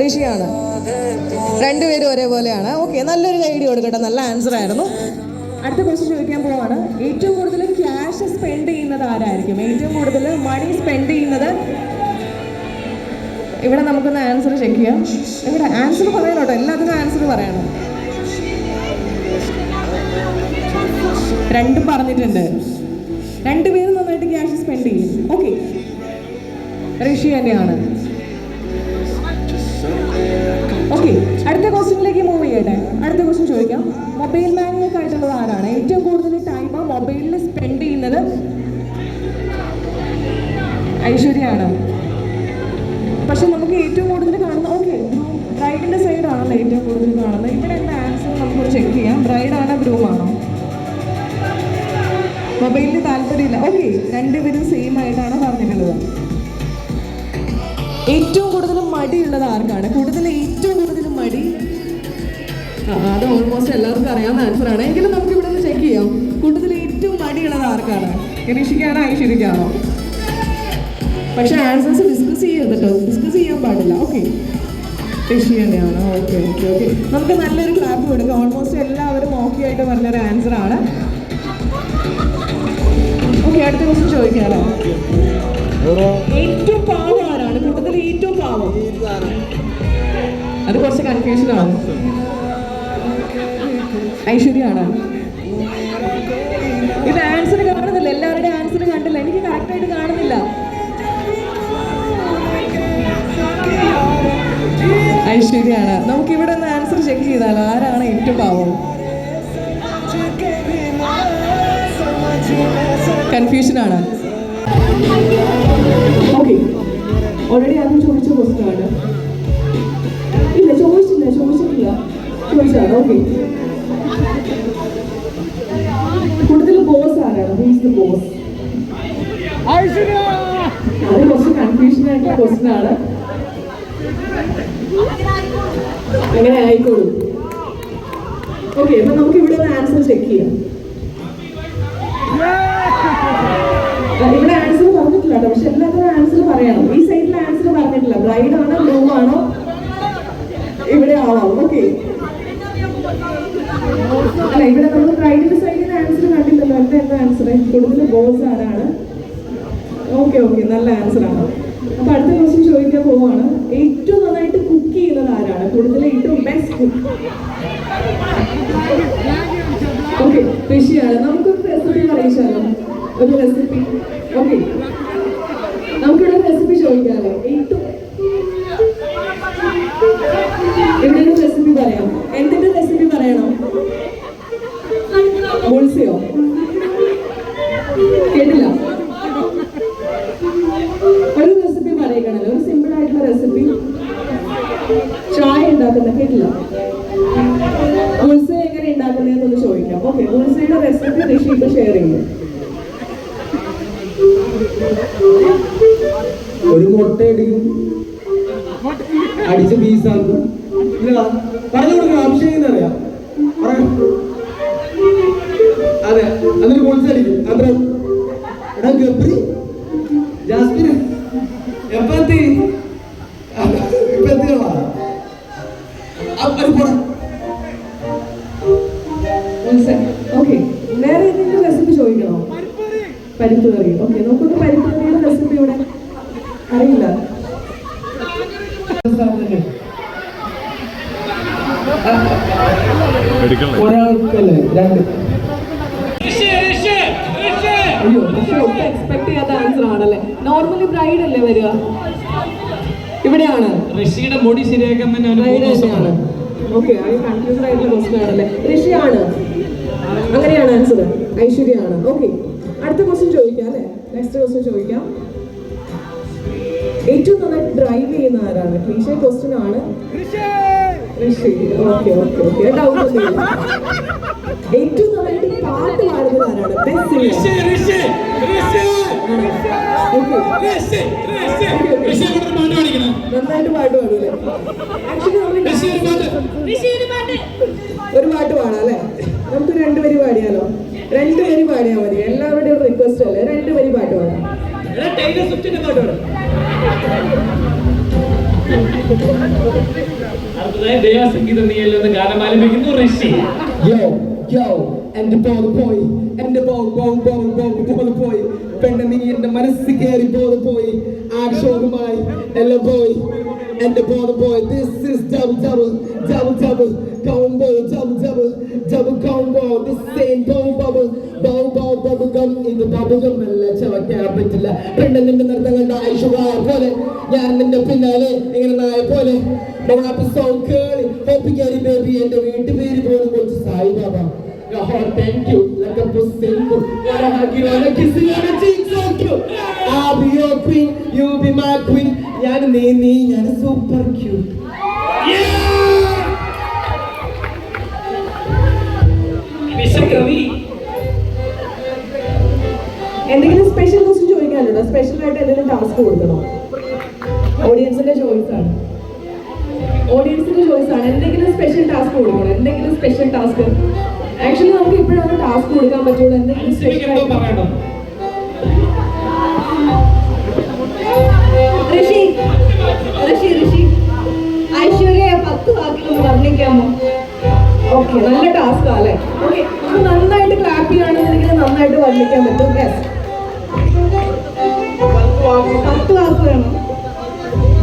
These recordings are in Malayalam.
ഋഷിയാണ് രണ്ടുപേരും ഒരേപോലെയാണ്. ഓക്കെ നല്ലൊരു ഐഡിയ കൊടുക്കട്ടെ. നല്ല ആൻസർ ആയിരുന്നു. അടുത്ത ക്വസ്റ്റ്യൻ ചോദിക്കാൻ പോവാണ്. ഏറ്റവും കൂടുതൽ ക്യാഷ് സ്പെൻഡ് ചെയ്യുന്നത് ആരായിരിക്കും? ഏറ്റവും കൂടുതൽ മണി സ്പെൻഡ് ചെയ്യുന്നത്? ഇവിടെ നമുക്കൊന്ന് ആൻസർ ചെക്ക് ചെയ്യാം. ഇവിടെ ആൻസർ പറയണം എല്ലാത്തിനും ആൻസർ പറയണം. രണ്ടും പറഞ്ഞിട്ടുണ്ട്. രണ്ടുപേരും നന്നായിട്ട് ക്യാഷ് സ്പെൻഡ് ചെയ്യും. ഓക്കെ ഋഷി തന്നെയാണ്. ഓക്കെ അടുത്ത ക്വസ്റ്റ്യനിലേക്ക് മൂവ് ചെയ്യട്ടെ. അടുത്ത ക്വസ്റ്റ്യൻ ചോദിക്കാം. മൊബൈൽ മാനിയൊക്കെ ആയിട്ടുള്ളത് ആരാണ്? ഏറ്റവും കൂടുതൽ ടൈം മൊബൈലിൽ സ്പെൻഡ് ചെയ്യുന്നത്? ഐശ്വര്യയാണ് പക്ഷെ നമുക്ക് ഏറ്റവും കൂടുതൽ കാണുന്ന ഓക്കെ ബ്രൈഡിന്റെ സൈഡാണല്ലോ ഏറ്റവും കൂടുതൽ കാണുന്നത്. ഇവിടെ എന്താ ആൻസർ നമുക്ക് ചെക്ക് ചെയ്യാം. ബ്രൈഡാണോ ഗ്രൂമാണോ മൊബൈലിന് താല്പര്യമില്ല. ഓക്കെ രണ്ടുപേരും സെയിം ആയിട്ടാണ് പറഞ്ഞിട്ടുള്ളത്. ഏറ്റവും കൂടുതൽ മടി മടിയുള്ളത് ആർക്കാണ്? കൂടുതൽ ഏറ്റവും കൂടുതൽ മടി? അത് ഓൾമോസ്റ്റ് എല്ലാവർക്കും അറിയാവുന്ന ആൻസർ ആണ്. എങ്കിലും നമുക്ക് ഇവിടെ നിന്ന് ചെക്ക് ചെയ്യാം. കൂടുതൽ ഏറ്റവും മടിയുള്ളത് ആർക്കാണ്? ഗണേഷിക്കാണോ ഐശ്വര്യക്കാണോ പക്ഷെ ആൻസേഴ്സ് ഡിസ്കസ് ചെയ്യരുത് കേട്ടോ. ഡിസ്കസ് ചെയ്യാൻ പാടില്ല. ഓക്കെ ഋഷി തന്നെയാണ് ഓക്കെ ഓക്കെ ഓക്കെ നമുക്ക് നല്ലൊരു ക്ലാപ്പ് കൊടുക്കാം. ഓൾമോസ്റ്റ് എല്ലാവരും ഓക്കെ ആയിട്ട് പറഞ്ഞൊരു ആൻസർ ആണ്. ഓക്കെ അടുത്ത ക്വസ്റ്റ്യൻ ചോദിക്കാമല്ലോ ഏറ്റവും ഏറ്റവും പാവം. അത് കുറച്ച് കൺഫ്യൂഷൻ ആണ്. ഐശ്വര്യാണ്. ഇത് ആൻസർ കാണുന്നില്ല. എല്ലാവരുടെയും ആൻസർ കണ്ടില്ല. എനിക്ക് കറക്റ്റായിട്ട് കാണുന്നില്ല. ഐശ്വര്യാണ്. നമുക്ക് ഇവിടെ ഒന്ന് ആൻസർ ചെക്ക് ചെയ്താലോ? ആരാണ് ഏറ്റവും പാവം? കൺഫ്യൂഷൻ ഓൾറെഡി ആരും ചോദിച്ച ക്വസ്റ്റ്യൻ ആണ്. ഇല്ല ചോദിച്ചില്ല ചോദിച്ചിട്ടില്ല. ചോദിച്ചാണ് ഓക്കെ കൂടുതൽ ബോസ് ആരാണ്? ഹൂസ് ദ ബോസ് അത് കുറച്ച് കൺഫ്യൂഷൻ ആയിട്ടുള്ള ക്വസ്റ്റൻ ആണ്. അങ്ങനെ ആയിക്കോളൂ. ഓക്കെ അപ്പൊ നമുക്ക് ഇവിടെ ആൻസർ ചെക്ക് ചെയ്യാം. കേട്ടോ. പക്ഷെ എല്ലാത്തിനും ആൻസർ പറയണം. ഈ സൈഡിൽ ആൻസർ പറഞ്ഞിട്ടില്ല. ബ്രൈഡ് ആണോ ഗ്രൂം ആണോ? ഇവിടെ ആണോ ഓക്കെ അല്ല ഇവിടെ നമ്മൾ ബ്രൈഡിന്റെ സൈഡിൽ ആൻസർ കണ്ടില്ലല്ലോ. എന്താ എന്താ ആൻസർ കൂടുതൽ ബോസ് ആരാണ്? ഓക്കെ ഓക്കെ നല്ല ആൻസർ ആണ്. അപ്പൊ അടുത്ത ക്വസ്റ്റ്യൻ ചോദിക്കാൻ പോവാണ് ഏറ്റവും നന്നായിട്ട് കുക്ക് ചെയ്യുന്നത് ആരാണ്? കൂടുതൽ ഏറ്റവും ബെസ്റ്റ് കുക്ക് ഓക്കെ ഋഷിയാണ് നമുക്കൊരു റെസിപ്പി അറിയിച്ചാലോ ഒരു റെസിപ്പി ഓക്കെ നമുക്കിവിടെ റെസിപ്പി ചോദിക്കാമല്ലോ. ഇവിടെ ഒരു റെസിപ്പി പറയാം? എന്തിന്റെ റെസിപ്പി പറയണം? മുൾസിയോ? കേട്ടില്ല. ഒരു റെസിപ്പി പറയണല്ലോ ഒരു സിമ്പിൾ ആയിട്ടുള്ള റെസിപ്പി ചായ ഉണ്ടാക്കുന്ന കേട്ടില്ല. മുൾസ എങ്ങനെ ഉണ്ടാക്കുന്നതെന്നൊന്ന് ചോദിക്കാം. ഓക്കെ മുൾസയുടെ റെസിപ്പി ഋഷി ഇപ്പൊ ഷെയർ ചെയ്യും. ഒരു മുട്ട അടിക്കും അടിച്ച് പീസാക്കും. ഇല്ല പറഞ്ഞു കൊടുക്കണം ആവശ്യം എന്നറിയാം പറയാം. അതെ എന്നിട്ട് പൊളിച്ചടിക്കും അത്ര. എടാ ഗബ്രി ജാസ്മിന് എപ്പ എത്തി? ഇപ്പൊ എത്തിയോളാ അത് പോടാ ഓക്കെ വേറെ ഏതെങ്കിലും റെസിപ്പി ചോദിക്കണോ? പരിപ്പ് കറി. ഓക്കെ നമുക്കൊന്ന് പരിപ്പ് കറിയുടെ റെസിപ്പി ഇവിടെ അറിയില്ല. ഒരാൾക്കല്ലേ രണ്ട്. അയ്യോ എക്സ്പെക്ട് ചെയ്യാത്ത ആൻസർ ആണല്ലേ? നോർമലി ബ്രൈഡ് അല്ലേ വരിക? ഇവിടെയാണ്. ഋഷിയുടെ മുടി ശരിയാക്കാൻ തന്നെ. ഓക്കെ അത് ആയിട്ടുള്ള ക്വസ്റ്റൻ ആണല്ലേ? ഋഷിയാണ്. അങ്ങനെയാണ് ആൻസർ ഐശ്വര്യയാണ്. ഓക്കെ അടുത്ത ക്വസ്റ്റ്യൻ ചോദിക്കാം അല്ലേ? നെക്സ്റ്റ് ക്വസ്റ്റ്യൻ ചോദിക്കാം. ഏറ്റവും നന്നായിട്ട് ഡ്രൈവ് ചെയ്യുന്ന ആരാണ്? ക്ലീഷ ക്വസ്റ്റ്യൻ ആണ് Rishi okay okay. Okay doubt ഒന്നുമില്ല ഏറ്റവും നന്നായിട്ട് പാട്ട് പാടുന്ന ആരാണ്? നന്നായിട്ട് പാട്ട് പാടൂലേ ഒരു പാട്ട്. പാടാം അല്ലേ? നമുക്ക് രണ്ട് വരി പാടിയാലോ? രണ്ട് വരി പാടിയാൽ മതി. എല്ലാവരുടെയും റിക്വസ്റ്റ് അല്ലേ? രണ്ട് വരി പാട്ട് പാടാം. എടാ, ടൈലർ സ്വിഫ്റ്റിന്റെ പാട്ട് പാട്. അടുത്തതായി ദേവാസംഗീതം നീയല്ലോ എന്ന് ഗാനം ആലപിക്കുന്നു ഋഷി. യോ യോ എന്റെ ബോൾ പോയി എന്റെ ball ball ball ball ball പോയി. പെണ്ണ് നീ എന്റെ മനസ്സ് കയറി ബോൾ പോയി. ആക്ഷോഭമായി എല്ലാം പോയി. എന്റെ ബോൾ പോയി this is double double double double combo double double double combo. This same bow bubble bow bow bubble gum. ഇത് bubble gum ചവയ്ക്കാൻ പറ്റില്ല. പെണ്ണ് നിന്റെ നൃത്തം കണ്ട ഐശ്വര്യ പോലെ ഞാൻ നിന്റെ പിന്നാലെ ഇങ്ങനെ നായ പോലെ. സോങ് കേളി. ഹോപ്പി കാരി ബേബി എന്റെ വീട്ടുപേര് പോലും കുറച്ച് Sai Baba. Oh, thank you. Like a pussy. Wanna hug you, wanna kiss you, wanna cheek so cute. I'll be your queen, you'll be my queen. ഞാൻ നീ നീ ഞാൻ സൂപ്പർ ക്യൂട്ട് വിശ്വകവി എന്തെങ്കിലും സ്പെഷ്യൽ ക്വസ്റ്റ്യൻ ചോദിക്കാനുണ്ടോ? സ്പെഷ്യൽ ആയിട്ട് എന്തെങ്കിലും ടാസ്ക് കൊടുക്കണോ? ഓഡിയൻസിന്റെ ചോയ്സ് ആണ്. ഓഡിയൻസിന്റെ ചോയ്സ് ആണ്. എന്തെങ്കിലും സ്പെഷ്യൽ ടാസ്ക് കൊടുക്കണം. എന്തെങ്കിലും സ്പെഷ്യൽ ടാസ്ക് ആക്ച്വലി നമുക്ക് ഇപ്പോഴാണ് ടാസ്ക് കൊടുക്കാൻ പറ്റുള്ളൂ. എന്തെങ്കിലും സ്പെഷ്യൽ ഋഷി ഋഷി ഋഷി. ഐശ്വര്യ പത്ത് വാക്കിലൊന്ന് വർണിക്കാമോ? ഓക്കെ നല്ല ടാസ്ക് അല്ലേ? ഓക്കെ നമുക്ക് നന്നായിട്ട് ക്ലാപ്പ് ചെയ്യുകയാണെന്നുണ്ടെങ്കിൽ നന്നായിട്ട് വർണിക്കാൻ പറ്റും. യെസ് പത്ത് വാക്ക് വേണം.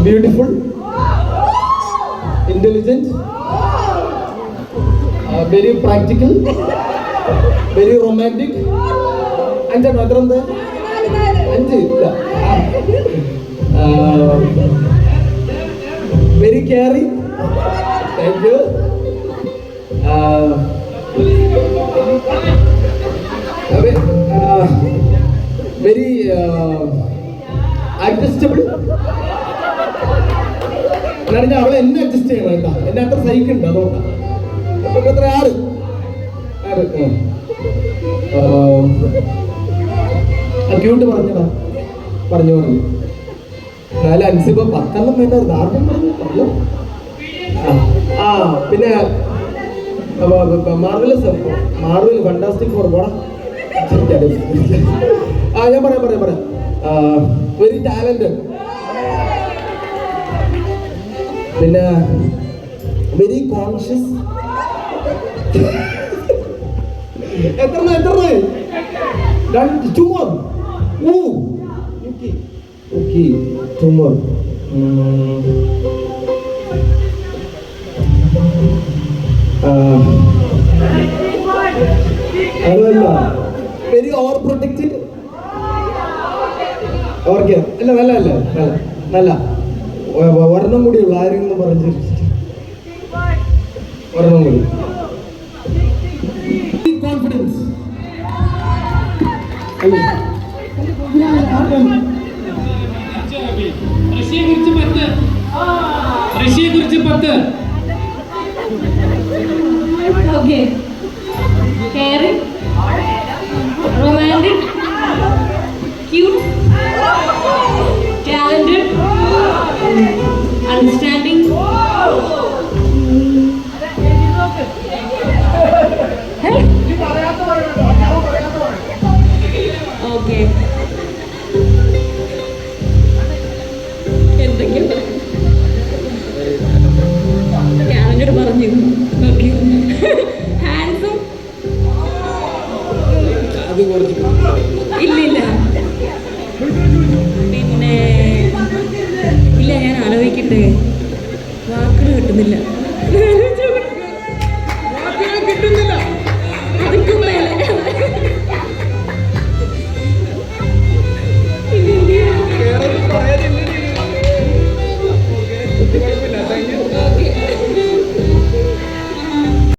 Beautiful intelligent very practical very romantic അഞ്ചെണ്ണം എത്ര എന്ത് അഞ്ച്. Very caring thank you very adjustable ഞാൻ അവളെ എന്നെ അഡ്ജസ്റ്റ് ചെയ്യണം കേട്ടോ. എന്നെ അത്ര സഹിക്കുന്നുണ്ട് അതുകൊണ്ടാണ് അപ്പൊ എത്ര ആറ് ആറ് ക്യൂട്ട് പറഞ്ഞടാ പറഞ്ഞു പറഞ്ഞു. എന്നാലും അൻസിബ പത്തെണ്ണം വേണ്ട ആർക്കും പറഞ്ഞു ആ, പിന്നെ മാർവലസ് മാർവൽ ഫണ്ടാസ്റ്റിക് ഫോർ പോടാ. ആ ഞാൻ പറയാം പറയാം പറയാം. Very talent. പിന്നെ വെരി കോൺഷ്യസ് എത്ര എത്ര രണ്ട് two more oh okay okay two more അതല്ല വെരി ഓവർ പ്രൊട്ടക്റ്റഡ് ഓർക്കെ അല്ല നല്ല അല്ല നല്ല ഒരെണ്ണം കൂടി ഉള്ളു ആരെങ്കിലും പറഞ്ഞു ഒരെണ്ണം കൂടി. കിട്ടുന്നില്ല